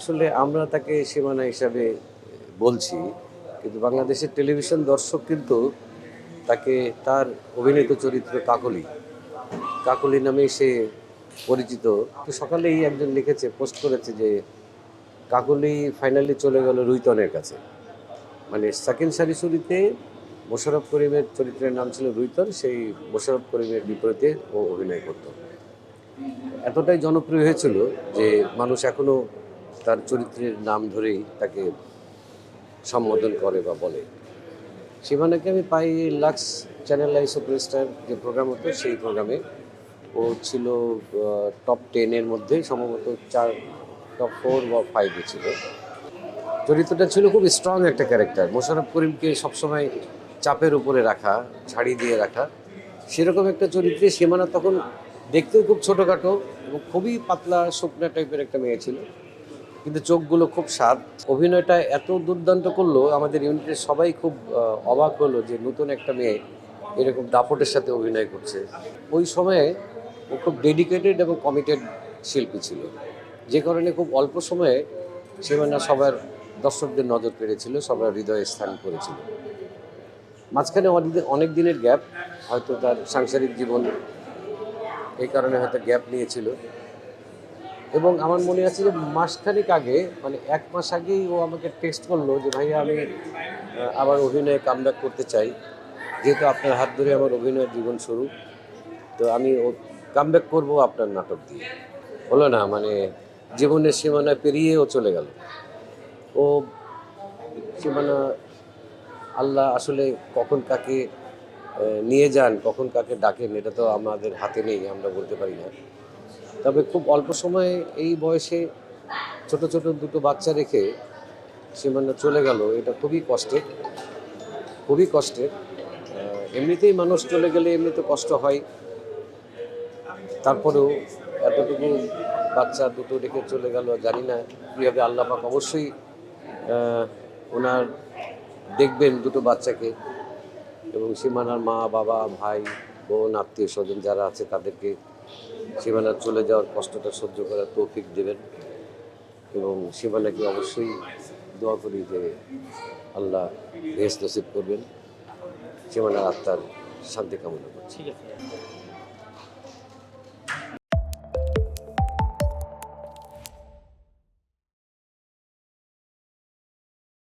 আসলে আমরা তাকে সীমানা হিসাবে বলছি, কিন্তু বাংলাদেশের টেলিভিশন দর্শক কিন্তু তাকে তার অভিনীত চরিত্র কাকলি। কাকলি নামেই সে পরিচিত। তো সকালেই একজন লিখেছে, পোস্ট করেছে যে কাকলি ফাইনালি চলে গেল রুইতনের কাছে। মানে সাকিন সারিসুরিতে মোশারফ করিমের চরিত্রের নাম ছিল রুইতন, সেই মোশারফ করিমের বিপরীতে ও অভিনয় করত। এতটাই জনপ্রিয় হয়েছিল যে মানুষ এখনও তার চরিত্রের নাম ধরেই তাকে সম্বোধন করে বা বলে। সীমানাকে আমি পাই লাক্স চ্যানেল আই সুপারস্টার যে প্রোগ্রাম হতো, সেই প্রোগ্রামে। ও ছিল টপ টেনের মধ্যে, সম্ভবত চার টপ ফোর বা ফাইভে ছিল। চরিত্রটা ছিল খুব স্ট্রং একটা ক্যারেক্টার মোশারফ করিমকে সবসময় চাপের উপরে রাখা, ছাড়ি দিয়ে রাখা, সেরকম একটা চরিত্রে সীমানা তখন দেখতেও খুব ছোটোখাটো এবং খুবই পাতলা, শুকনা টাইপের একটা মেয়ে ছিল। কিন্তু চোখগুলো খুব স্বাদ অভিনয়টা এত দুর্দান্ত করল, আমাদের ইউনিটের সবাই খুব অবাক হলো যে নতুন একটা মেয়ে এরকম দাপটের সাথে অভিনয় করছে। ওই সময়ে ও খুব ডেডিকেটেড এবং কমিটেড শিল্পী ছিল। যে কারণে খুব অল্প সময়ে সীমানা সবার দর্শকদের নজর কেড়েছিল, সবার হৃদয়ে স্থান করেছিল। মাঝখানে অনেক দিনের গ্যাপ হয়তো তার সাংসারিক জীবন এই কারণে হয়তো গ্যাপ নিয়েছিল। এবং আমার মনে আছে যে মাসখানেক আগে মানে এক মাস আগেই ও আমাকে টেক্সট করল যে, ভাইয়া, আমি আবার অভিনয়ে কামব্যাক করতে চাই। যেহেতু আপনার হাত ধরে আমার অভিনয়ের জীবন শুরু, তো আমি ও কামব্যাক করব আপনার নাটক দিয়ে। হলো না মানে জীবনের সীমানা পেরিয়ে ও চলে গেল। ও সীমানা আল্লাহ আসলে কখন কাকে নিয়ে যান, কখন কাকে ডাকেন, এটা তো আমাদের হাতে নেই, আমরা বলতে পারি না। তবে খুব অল্প সময়ে এই বয়সে ছোট ছোট দুটো বাচ্চা রেখে সীমানা চলে গেল, এটা খুবই কষ্টের খুবই কষ্টের। এমনিতেই মানুষ চলে গেলে এমনিতে কষ্ট হয়। তারপরেও এতটুকু বাচ্চা দুটো রেখে চলে গেল, জানি না কীভাবে আল্লাহ পাক অবশ্যই ওনার দেখবেন দুটো বাচ্চাকে এবং সীমানার মা, বাবা, ভাই, বোন আত্মীয় স্বজন যারা আছে তাদেরকে সীমানার চলে যাওয়ার কষ্টটা সহ্য করার তৌফিক দেবেন এবং সীমানাকে অবশ্যই দোয়া করি যে আল্লাহ ভেস নসিব করবেন। সীমানার আত্মার শান্তি কামনা করছি।